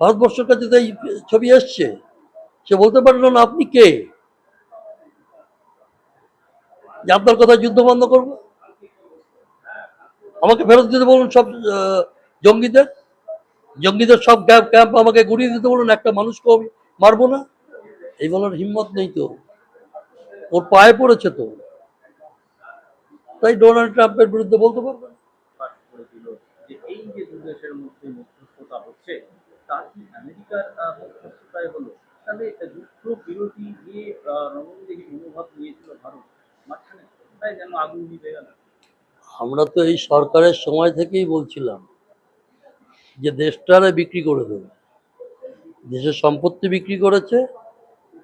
ভারতবর্ষের কাছে তো এই ছবি এসছে, সে বলতে পারল না, আপনি কে? যে আপনার কথা যুদ্ধ বন্ধ করব? আমাকে ফেরত দিতে বলুন সব জঙ্গিদের। জঙ্গিদের সব ক্যাম্প ক্যাম্প আমাকে গুড়িয়ে দিতে বলুন, একটা মানুষকে আমি মারবো না। এই বলার হিম্মত নেই তো। ওর পায়ে পড়েছে তো। তাই ডোনাল্ড ট্রাম্পের বিরুদ্ধে বলতে পারবে না। প্রকাশ করেছিল যে এই যে দু মধ্যে মধ্যস্থতা হচ্ছে তা কি আমেরিকার মধ্যস্থতায় হলো তাহলে যুদ্ধ বিরোধী যে আহ, মনোভাব নিয়েছিল ভারত মাঝখানে তাই যেন আগুন নিভে গেল? আমরা তো এই সরকারের সময় থেকেই বলছিলাম যে দেশটারে বিক্রি করে দেবে। দেশের সম্পত্তি বিক্রি করেছে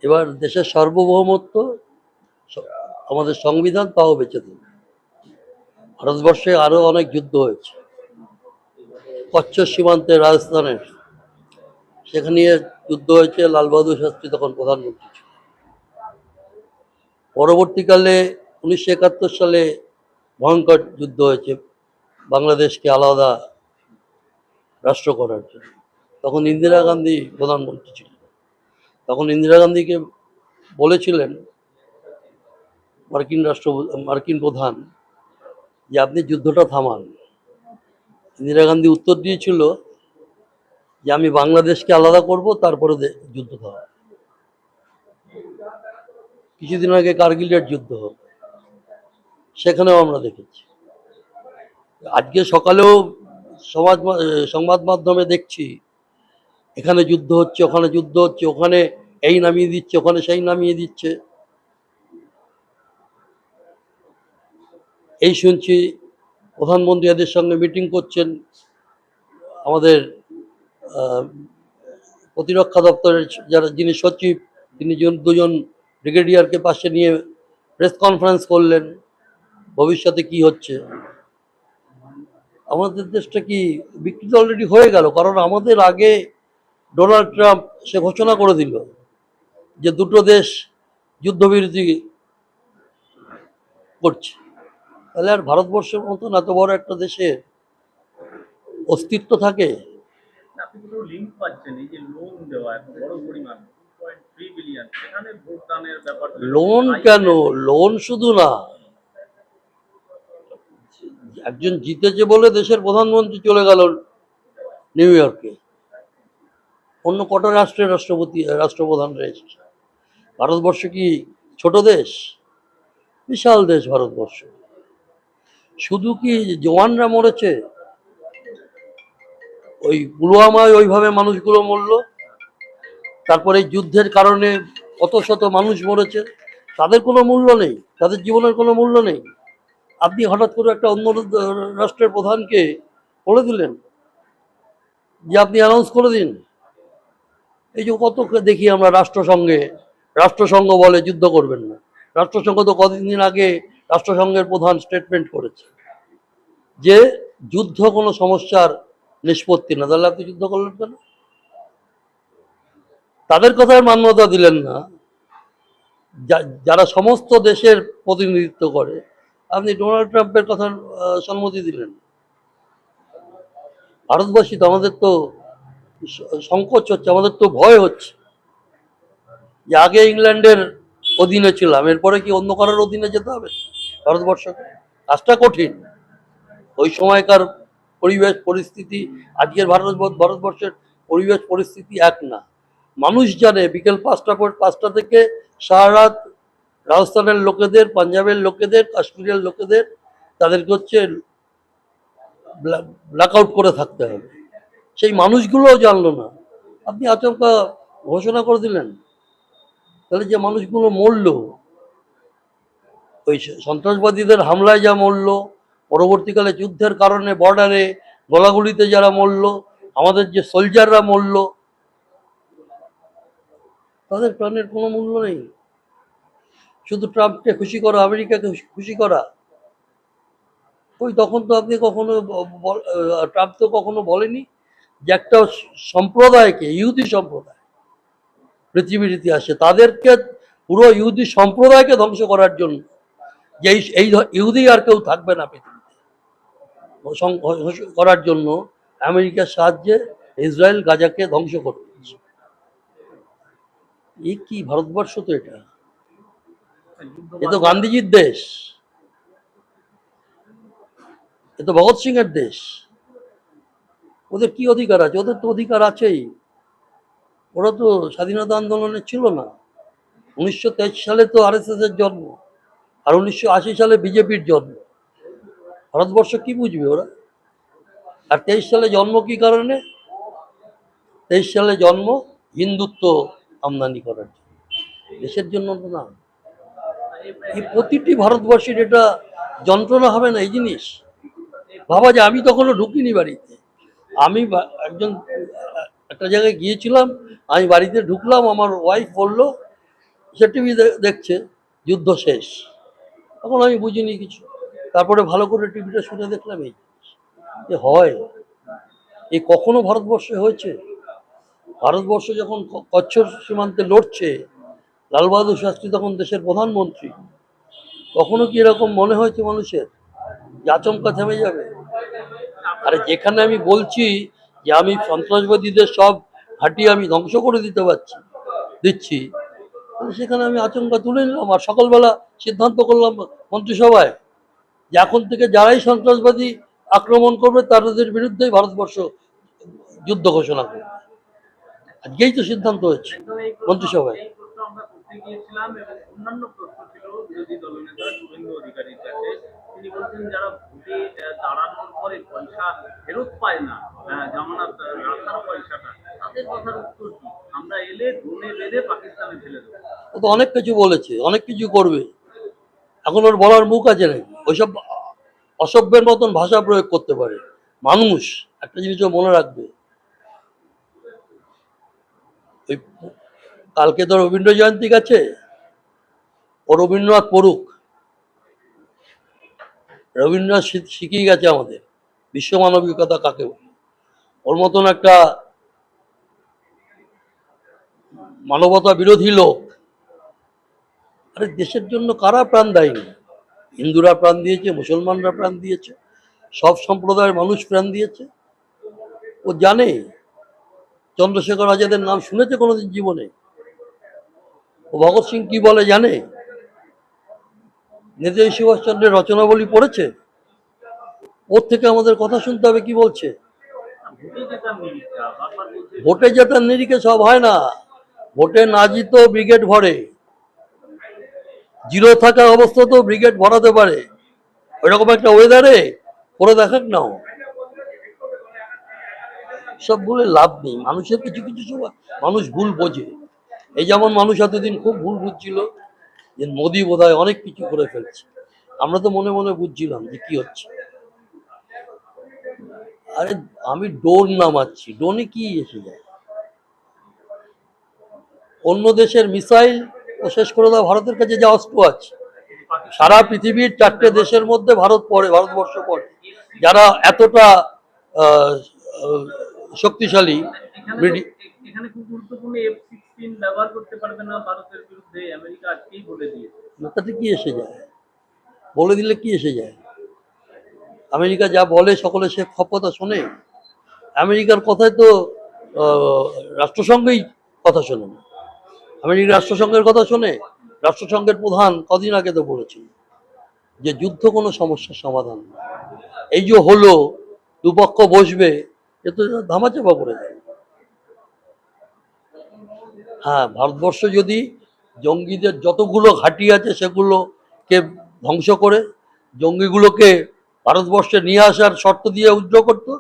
এবার দেশের সার্বভৌমত্ব আমাদের সংবিধান তাও বেঁচে দেবে। ভারতবর্ষে আরও অনেক যুদ্ধ হয়েছে। কচ্ছ সীমান্তে রাজস্থানের সেখানে যুদ্ধ হয়েছে, লাল বাহাদুর শাস্ত্রী তখন প্রধানমন্ত্রী ছিল। পরবর্তীকালে উনিশশো একাত্তর সালে ভয়ঙ্কর যুদ্ধ হয়েছে, বাংলাদেশকে আলাদা রাষ্ট্র করার জন্য। তখন ইন্দিরা গান্ধী প্রধানমন্ত্রী ছিলেন। তখন ইন্দিরা গান্ধীকে বলেছিলেন মার্কিন রাষ্ট্র, মার্কিন প্রধান, যে আপনি যুদ্ধটা থামান। ইন্দিরা গান্ধী উত্তর দিয়েছিল যে আমি বাংলাদেশকে আলাদা করব, তারপরে যুদ্ধ থামান কিছুদিন আগে কার্গিলের যুদ্ধ হোক, সেখানেও আমরা দেখেছি। আজকে সকালেও সমাজ সংবাদ মাধ্যমে দেখছি, এখানে যুদ্ধ হচ্ছে, ওখানে যুদ্ধ হচ্ছে, ওখানে এই নামিয়ে দিচ্ছে, ওখানে সেই নামিয়ে দিচ্ছে। এই শুনছি প্রধানমন্ত্রী এদের সঙ্গে মিটিং করছেন আমাদের প্রতিরক্ষা দপ্তরের যারা যিনি সচিব, তিনি দুজন ব্রিগেডিয়ারকে পাশে নিয়ে প্রেস কনফারেন্স করলেন, ভবিষ্যতে কি হচ্ছে? আমাদের দেশটা কি বিকৃত অলরেডি হয়ে গেল? কারণ আমাদের আগে ডোনাল্ড ট্রাম্প সে ঘোষণা করে দিল যে দুটো দেশ যুদ্ধবিরতি করছে। তাহলে আর ভারতবর্ষের মতন এত বড় একটা দেশের অস্তিত্ব থাকে? আপনি লিঙ্ক পাচ্ছেন এই যে লোন দেওয়া এত বড় পরিমাণ বিলিয়ন সেখানে ভোটদানের ব্যাপার লোন কেন? লোন শুধু না। একজন জিতেছে বলে দেশের প্রধানমন্ত্রী চলে গেল নিউ ইয়র্কে অন্য কটা রাষ্ট্রের রাষ্ট্রপতি রাষ্ট্রপ্রধান রয়েছে ভারতবর্ষ কি ছোট দেশ? বিশাল দেশ ভারতবর্ষ। শুধু কি জওয়ানরা মরেছে? ওই পুলওয়ামায় ওইভাবে মানুষগুলো মরলো। তারপরে যুদ্ধের কারণে কত শত মানুষ মরেছে। তাদের কোনো মূল্য নেই, তাদের জীবনের কোনো মূল্য নেই। আপনি হঠাৎ করে একটা অন্য রাষ্ট্রের প্রধানকে বলে দিলেন যে আপনি অ্যানাউন্স করে দিন। এই যে কত দেখি আমরা রাষ্ট্রসংঘে, রাষ্ট্রসংঘ বলে যুদ্ধ করবেন না। রাষ্ট্রসংঘ তো কদিন দিন আগে রাষ্ট্রসংঘের প্রধান স্টেটমেন্ট করেছে যে যুদ্ধ কোনো সমস্যার নিষ্পত্তি না, তাহলে আপনি যুদ্ধ করলেন কেন? তাদের কথার মান্যতা দিলেন না। যারা সমস্ত দেশের প্রতিনিধিত্ব করে, আপনি ডোনাল্ড ট্রাম্পের কথার সম্মতি দিলেন। ভারতবাসী তো আমাদের তো সংকোচ হচ্ছে, আমাদের তো ভয় হচ্ছে। যে আগে ইংল্যান্ডের অধীনে ছিলাম, এরপরে কি অন্য কারোর অধীনে যেতে হবে ভারতবর্ষকে? কাজটা কঠিন। ওই সময়কার পরিবেশ পরিস্থিতি, আজকের ভারত ভারতবর্ষের পরিবেশ পরিস্থিতি এক না। মানুষ জানে বিকেল পাঁচটা পর পাঁচটা থেকে সারা রাত রাজস্থানের লোকেদের, পাঞ্জাবের লোকেদের, কাশ্মীরের লোকেদের, তাদেরকে হচ্ছে ব্ল্যাক আউট করে থাকতে হবে। সেই মানুষগুলোও জানলো না। আপনি আচমকা ঘোষণা করে দিলেন। তাহলে যে মানুষগুলো মরল, ওই সন্ত্রাসবাদীদের হামলায় যা মরলো পরবর্তীকালে যুদ্ধের কারণে বর্ডারে গোলাগুলিতে যারা মরল, আমাদের যে সোলজাররা মরলো, তাদের প্রাণের কোনো মূল্য নেই। শুধু ট্রাম্পকে খুশি করা, আমেরিকাকে খুশি- করা। ওই তখন তো আপনি কখনো ট্রাম্প তো কখনো বলেনি যে একটা সম্প্রদায়কে, ইহুদি সম্প্রদায়, পৃথিবীর ইতিহাসে তাদেরকে পুরো ইহুদি সম্প্রদায়কে ধ্বংস করার জন্য, যে এই- ইহুদি আর কেউ থাকবে না পৃথিবীতে। সং- করার জন্য আমেরিকার সাহায্যে ইসরায়েল গাজাকে ধ্বংস করে এই কি ভারতবর্ষ তো এটা? এ তো গান্ধীজির দেশ। এ তো ভগৎ সিং এর দেশ। ওদের কি অধিকার আছে? ওদের তো অধিকার আছেই। ওরা তো স্বাধীনতা আন্দোলনে ছিল না। উনিশশো তেইশ সালে তো আর এর জন্ম। আর উনিশশো আশি সালে বিজেপির জন্ম। ভারতবর্ষ কি বুঝবে ওরা? আর তেইশ সালে জন্ম কি কারণে? তেইশ সালে জন্ম হিন্দুত্ব আমদানি করার জন্য। দেশের জন্য না। এই প্রতিটি ভারতবর্ষের এটা যন্ত্রণা হবে না এই জিনিস? ভাবা যে আমি তখনও ঢুকিনি বাড়িতে। আমি একজন, একটা জায়গায় গিয়েছিলাম, আমি বাড়িতে ঢুকলাম, আমার ওয়াইফ বলল সে টিভি দেখছে, যুদ্ধ শেষ। তখন আমি বুঝিনি কিছু। তারপরে ভালো করে টিভিটা শুনে দেখলাম এই যে হয়। এ কখনো ভারতবর্ষে হয়েছে? ভারতবর্ষ যখন কচ্ছর সীমান্তে লড়ছে লালবাহাদুর শাস্ত্রী তখন দেশের প্রধানমন্ত্রী। কখনো কি এরকম মনে হয়েছে মানুষের? যে আচমকা থেমে যাবে? আরে যেখানে আমি বলছি যে আমি সন্ত্রাসবাদীদের সব ঘাঁটি আমি ধ্বংস করে দিতে পারছি, দিচ্ছি, সেখানে আমি আচমকা তুলে নিলাম। আর সকালবেলা সিদ্ধান্ত করলাম মন্ত্রিসভায় যে এখন থেকে যারাই সন্ত্রাসবাদী আক্রমণ করবে তাদের বিরুদ্ধেই ভারতবর্ষ যুদ্ধ ঘোষণা করবে। আজকেই তো সিদ্ধান্ত হয়েছে, মন্ত্রিসভায়। অনেক কিছু বলেছে, অনেক কিছু করবে। এখন ওর বলার মুখ আছে নাকি? ওইসব অসভ্যের মতন ভাষা প্রয়োগ করতে পারে। মানুষ একটা জিনিসও মনে রাখবে। ওই কালকে তো রবীন্দ্র জয়ন্তী গেছে। ও রবীন্দ্রনাথ পড়ুক। রবীন্দ্রনাথ শিখিয়ে গেছে আমাদের। বিশ্ব মানবিকতা কাকে বলে? ওর মতন একটা মানবতা বিরোধী লোক। আরে দেশের জন্য কারা প্রাণ দেয়নি? হিন্দুরা প্রাণ দিয়েছে, মুসলমানরা প্রাণ দিয়েছে, সব সম্প্রদায়ের মানুষ প্রাণ দিয়েছে। ও জানে, চন্দ্রশেখর আজাদের নাম শুনেছে কোনোদিন জীবনে? ও ভগৎ সিং কি বলে জানে? নেতাজি সুভাষচন্দ্রের রচনাবলী পড়েছে? ওর থেকে আমাদের কথা শুনতে হবে, কি বলছে? ভোটে জেতার নিরিখে সব হয় না। ভোটে না জিতো ব্রিগেড ভরে। জিরো থাকা তো ব্রিগেড ভরাতে পারে। ওইরকম একটা ওয়েদারে করে দেখাক নাও। সব বলে লাভ নেই। মানুষের কিছু কিছু সময় মানুষ ভুল বোঝে। এই যেমন মানুষ এতদিন খুব ভুল বুঝছিল যে মোদি বোধহয় অনেক কিছু করে ফেলছে। আমরা তো মনে মনে বুঝছিলাম যে কি হচ্ছে। আরে আমি ডোর নামাচ্ছি। ডোনে কি এসে যায়? অন্য দেশের মিসাইল ও শেষ করে দেওয়া ভারতের কাছে যা অস্ত্র আছে। সারা পৃথিবীর চারটে দেশের মধ্যে ভারত পড়ে ভারতবর্ষ পড়ে যারা এতটা শক্তিশালী তাতে কি এসে যায়? বলে দিলে কি এসে যায়? আমেরিকা যা বলে সকলে সে কথা শোনে? আমেরিকার কথায় তো রাষ্ট্রসংঘেই কথা শোনে না। আমেরিকা রাষ্ট্রসংঘের কথা শোনে, রাষ্ট্রসংঘের প্রধান কদিন আগে তো বলেছিল যে যুদ্ধ কোনো সমস্যার সমাধান না। এই যে হলো, দুপক্ষ বসবে, এ তো ধামাচাপা করে দেয় হ্যাঁ ভারতবর্ষ যদি জঙ্গিদের যতগুলো ঘাঁটি আছে সেগুলোকে ধ্বংস করে, জঙ্গিগুলোকে ভারতবর্ষে নিয়ে আসার শর্ত দিয়ে উদ্র করতো,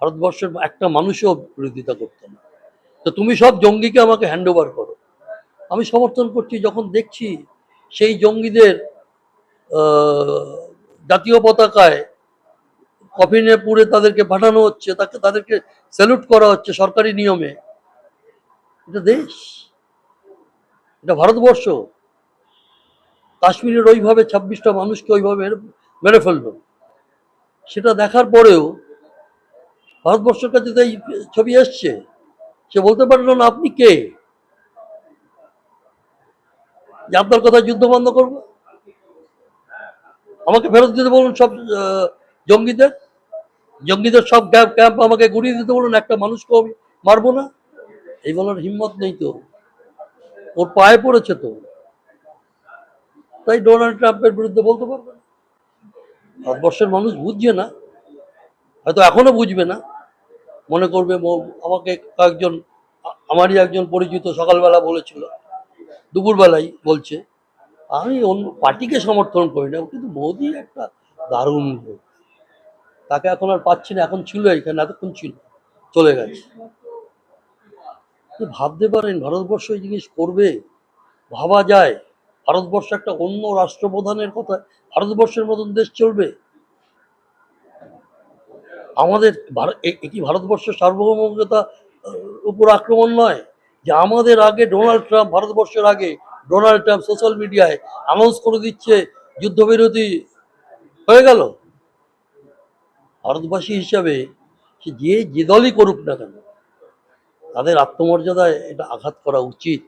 ভারতবর্ষের একটা মানুষও বিরোধিতা করতো না। তো তুমি সব জঙ্গিকে আমাকে হ্যান্ড ওভার করো। আমি সমর্থন করছি, যখন দেখছি সেই জঙ্গিদের জাতীয় পতাকায় কফিনে পুড়ে তাদেরকে পাঠানো হচ্ছে, তাকে, তাদেরকে স্যালুট করা হচ্ছে সরকারি নিয়মে। এটা দেশ, এটা ভারতবর্ষ। কাশ্মীরের ওইভাবে ছাব্বিশটা মানুষকে ওইভাবে মেরে- ফেলল। সেটা দেখার পরেও ভারতবর্ষের কাছে তো এই ছবি এসছে। সে বলতে পারল না, আপনি কে? যে আপনার কথা যুদ্ধ বন্ধ করব? আমাকে ফেরত দিতে বলুন সব জঙ্গিদের? জঙ্গিদের সব ক্যাম্প ক্যাম্প আমাকে গুড়িয়ে দিতে বলুন, একটা মানুষকে আমি মারবো না। এই বলার হিম্মত নেই তো। ওর পায়ে পড়েছে তো। তাই ডোনাল্ড ট্রাম্পের বিরুদ্ধে বলতে পারবে না। ভারতবর্ষের মানুষ বুঝছে না। হয়তো এখনও বুঝবে না। মনে করবে আমাকে কয়েকজন আমারই একজন পরিচিত সকালবেলা বলেছিল। দুপুরবেলায় বলছে, আমি অন্য পার্টিকে সমর্থন করি না, কিন্তু মোদি একটা দারুণ লোক। তাকে এখন আর পাচ্ছি না, এখন ছিল এখানে, এতক্ষণ ছিল, চলে গেছে। ভাবতে পারেন, ভারতবর্ষ এই জিনিস করবে? ভাবা যায়। ভারতবর্ষ একটা অন্য রাষ্ট্রপ্রধানের কথা, ভারতবর্ষের মতন দেশ চলবে? আমাদের ভারত এ- ভারতবর্ষের সার্বভৌমতা উপর আক্রমণ নয়? যে আমাদের আগে ডোনাল্ড ট্রাম্প, ভারতবর্ষের আগে ডোনাল্ড ট্রাম্প সোশ্যাল মিডিয়ায় অ্যানাউন্স করে দিচ্ছে, যুদ্ধবিরতি হয়ে গেল। ভারতবাসী হিসাবে সে যে যে দলই করুক না কেন, তাদের আত্মমর্যাদায় এটা আঘাত করা উচিত।